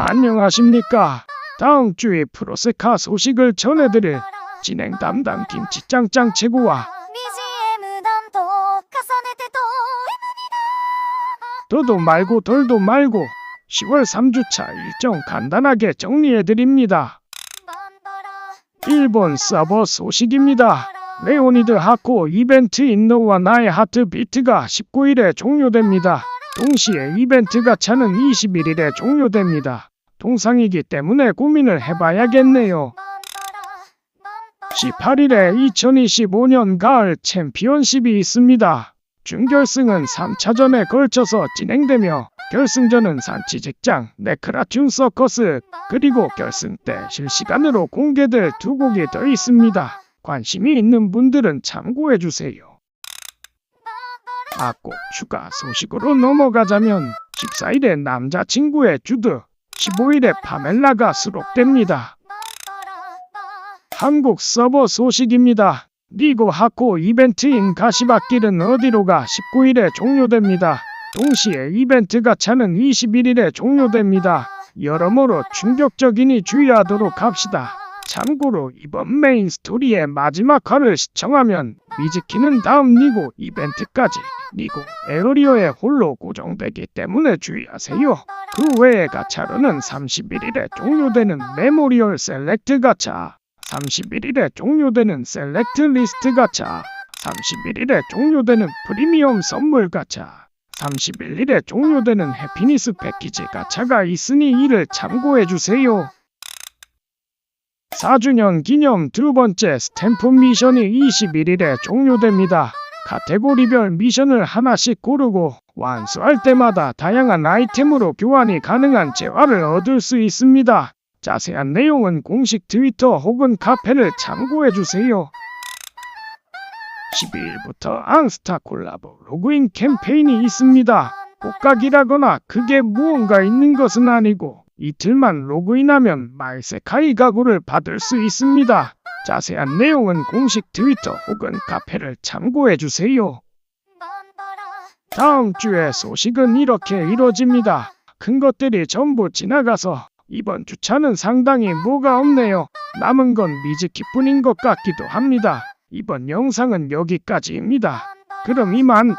안녕하십니까. 다음 주에 프로세카 소식을 전해드릴 진행 담당 김치짱짱 최고와 더도 말고 덜도 말고 10월 3주차 일정 간단하게 정리해드립니다. 일본 서버 소식입니다. 레오니드 하코 이벤트 인노와 나의 하트 비트가 19일에 종료됩니다. 동시에 이벤트 가 차는 21일에 종료됩니다. 동상이기 때문에 고민을 해봐야겠네요. 18일에 2025년 가을 챔피언십이 있습니다. 준결승은 3차전에 걸쳐서 진행되며 결승전은 산치 직장, 네크라튠 서커스, 그리고 결승 때 실시간으로 공개될 두 곡이 더 있습니다. 관심이 있는 분들은 참고해주세요. 아, 꼭 추가 소식으로 넘어가자면 14일에 남자친구의 주드, 15일에 파멜라가 수록됩니다. 한국 서버 소식입니다. 리그 하코 이벤트인 가시밭길은 어디로가 19일에 종료됩니다. 동시에 이벤트 가 차는 21일에 종료됩니다. 여러모로 충격적이니 주의하도록 합시다. 참고로 이번 메인 스토리의 마지막 화를 시청하면 미즈키는 다음 리그 이벤트까지 리그 에어리어에 홀로 고정되기 때문에 주의하세요. 그 외의 가차로는 31일에 종료되는 메모리얼 셀렉트 가차, 31일에 종료되는 셀렉트 리스트 가차, 31일에 종료되는 프리미엄 선물 가차, 31일에 종료되는 해피니스 패키지 가차가 있으니 이를 참고해 주세요. 4주년 기념 두 번째 스탬프 미션이 21일에 종료됩니다. 카테고리별 미션을 하나씩 고르고 완수할 때마다 다양한 아이템으로 교환이 가능한 재화를 얻을 수 있습니다. 자세한 내용은 공식 트위터 혹은 카페를 참고해 주세요. 12일부터 앙스타 콜라보 로그인 캠페인이 있습니다. 복각이라거나 그게 무언가 있는 것은 아니고 이틀만 로그인하면 말세카이 가구를 받을 수 있습니다. 자세한 내용은 공식 트위터 혹은 카페를 참고해 주세요. 다음 주의 소식은 이렇게 이뤄집니다. 큰 것들이 전부 지나가서 이번 주차는 상당히 뭐가 없네요. 남은 건 미즈키뿐인 것 같기도 합니다. 이번 영상은 여기까지입니다. 그럼 이만.